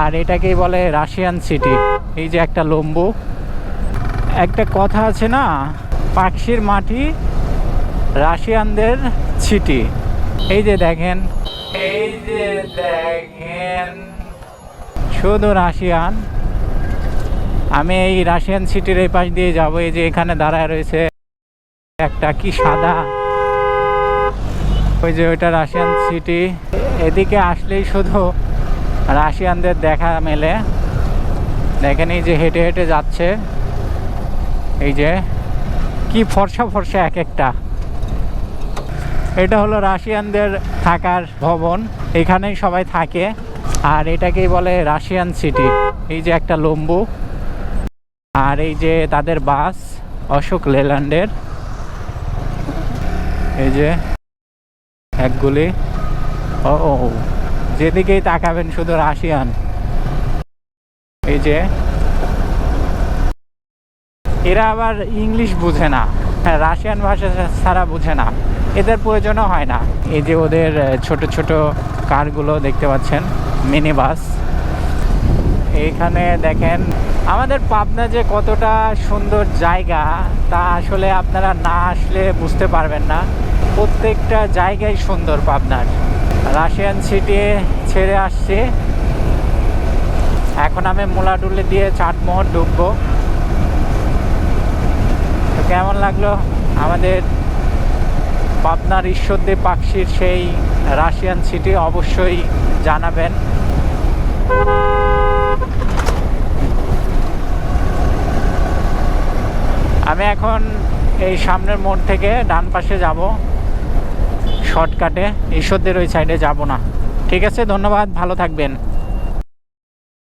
আর এটাকেই বলে Russian city. এই যে একটা লম্বু। একটা কথা আছে না, পাখির মাটি রাশিয়ানদের ছিটি এই যে দেখেন, এই যে দেখেন, শুধু রাশিয়ান। আমি এই রাশিয়ান সিটির এই পাশ দিয়ে যাব, এই যে এখানে দাঁড়ায় রয়েছে একটা কি সাদা। ওই যে ওইটা রাশিয়ান সিটি। এদিকে আসলেই শুধু রাশিয়ানদের দেখা মেলে। দেখেন এই যে হেঁটে হেঁটে যাচ্ছে। এই যে কি ফর্সা ফর্সা এক একটা। এটা হলো রাশিয়ানদের থাকার ভবন। এখানেই সবাই থাকে। আর এটাকেই বলে রাশিয়ান সিটি। এই যে একটা লম্বু। আর এই যে তাদের বাস অশোক লেল্যান্ডের। এই যে একগুলি ও ও। যেদিকেই তাকাবেন শুধু রাশিয়ান। এই যে, এরা আবার ইংলিশ বুঝে না। হ্যাঁ রাশিয়ান ভাষা ছাড়া বুঝে না। এদের প্রয়োজনও হয় না। এই যে ওদের ছোট ছোট কারগুলো দেখতে পাচ্ছেন মিনি বাস এইখানে দেখেন, আমাদের পাবনা যে কতটা সুন্দর জায়গা, তা আসলে আপনারা না আসলে বুঝতে পারবেন না। প্রত্যেকটা জায়গায় সুন্দর পাবনার। রাশিয়ান সিটি ছেড়ে আসছি। এখন আমি মোলাডুলি দিয়ে চাটমোহর ঢুকবো। তো কেমন লাগল আমাদের পাবনার ঈশ্বরদেব পাকশির সেই রাশিয়ান সিটি অবশ্যই জানাবেন। আমি এখন এই সামনের মোড় থেকে ডান পাশে যাব। শর্টকাটে ঈশ্বরদের ওই সাইডে যাব না। ঠিক আছে? ধন্যবাদ ভালো থাকবেন।